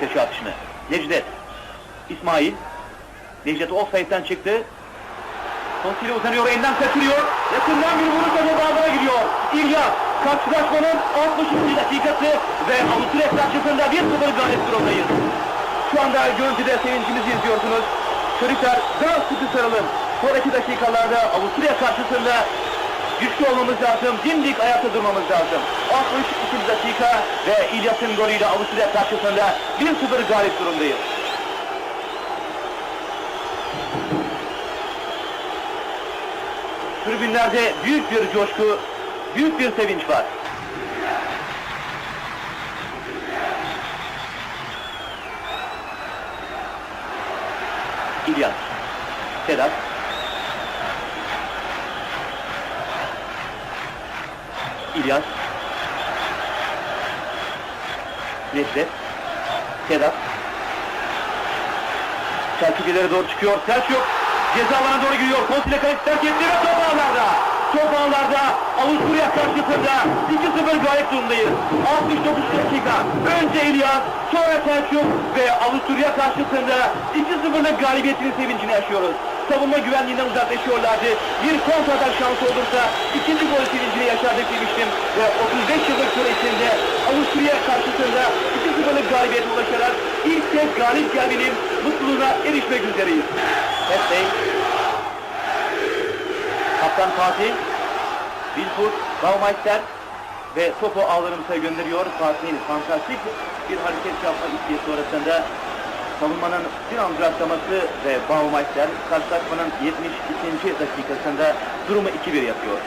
köşe atışını. Necdet. İsmail. Necdet offside'den çıktı. Tosile uzanıyor, elinden kaçırıyor. Yakından bir vuruş ve bağlara gidiyor. İlyas, karşılaşmanın 62. dakikası ve Avusturya karşısında 1-0 galip durumdayız. Şu anda görüntüde sevincimizi izliyorsunuz. Çocuklar daha sıkı sarılın. Sonraki dakikalarda Avusturya karşısında güçlü olmamız lazım, dimdik ayakta durmamız lazım. 62 dakika ve İlyas'ın golüyle Avusturya karşısında 1-0 galip durumdayız. Tribünlerde büyük bir coşku, büyük bir sevinç var. İlyas, Sedat, İlyas, Necdet, Sedat, Selçuk doğru çıkıyor. Selçuk ceza alanına doğru giriyor. Konsile kalesi terk etti ve top ağlarda. Top ağlarda Avusturya karşısında 2-0 galip durumdayız. 69 dakika. Önce İlyas, sonra Selçuk ve Avusturya karşısında 2-0'lık galibiyetin sevincini yaşıyoruz. Savunma güvenliğinden uzaklaşıyorlardı. Bir kontratak şansı olursa ikinci gol sevincini yaşardık demiştim. Ve 35 yıllık süre içinde 2-0'lık galibiyete ulaşarak ilk kez galip gelmenin mutluluğuna erişmek üzereyiz. Hepsey, Kaptan Fatih, Wilfurt, Baumeister ve topu ağlarımıza gönderiyor. Fatih'in fantastik bir hareket yapma isteği sonrasında savunmanın bir an duraklaması ve Baumeister karşılaşmanın 72. dakikasında durumu 2-1 yapıyor.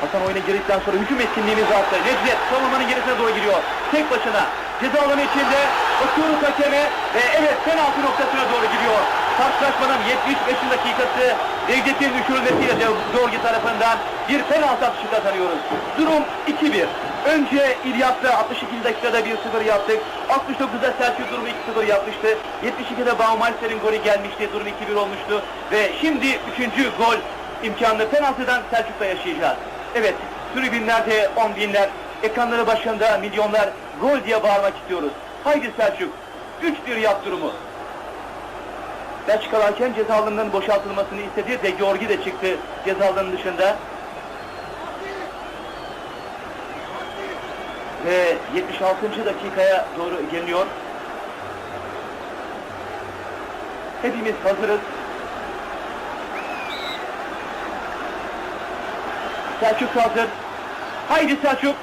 Hasan oyuna girdikten sonra hücum etkinliğimiz arttı. Necdet savunmanın gerisine doğru giriyor. Tek başına ceza alanı içinde bakıyoruz hakeme ve evet penaltı noktasına doğru gidiyor. Karşılaşmanın 75. dakikası Necdet'in düşürülmesiyle de Dorgi tarafından bir penaltı atışı kazanıyoruz. Durum 2-1. Önce İlyas'la 62. dakikada 1-0 yaptık. 69'da Selçuk durumu 2-0 yapmıştı. 72'de Baumeister'in golü gelmişti. Durum 2-1 olmuştu. Ve şimdi 3. gol imkanını penaltıdan Selçuk'ta yaşayacağız. Evet, tribünlerde on binler, ekranları başında milyonlar gol diye bağırmak istiyoruz. Haydi Selçuk, 3-1 yap durumu. Belçika varken ceza boşaltılmasını istedi de Georgi de çıktı ceza dışında. Ve 76. dakikaya doğru geliyor. Hepimiz hazırız. Selçuk hazır. Haydi Selçuk.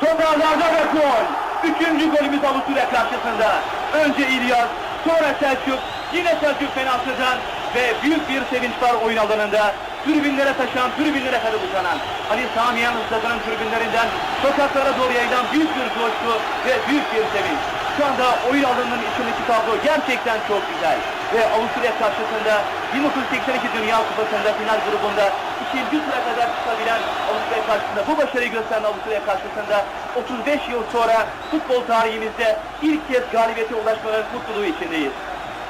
Top ağlarda ve gol. Üçüncü golümüz Avusturya karşısında. Önce İlyas, sonra Selçuk, yine Selçuk penaltıdan ve büyük bir sevinç var oyun alanında. Tribünlere taşan, tribünlere kadar uzanan. Ali Samiyan Usta'nın tribünlerinden sokaklara doğru yayılan büyük bir coşku ve büyük bir sevinç. Şu anda oyun alanının içindeki tablo gerçekten çok güzel. Ve Avusturya karşısında 1982 Dünya Kupası'nda final grubunda ikinci tura kadar çıkabilen Avusturya karşısında bu başarıyı gösteren Avusturya karşısında 35 yıl sonra futbol tarihimizde ilk kez galibiyete ulaşmanın mutluluğu içindeyiz.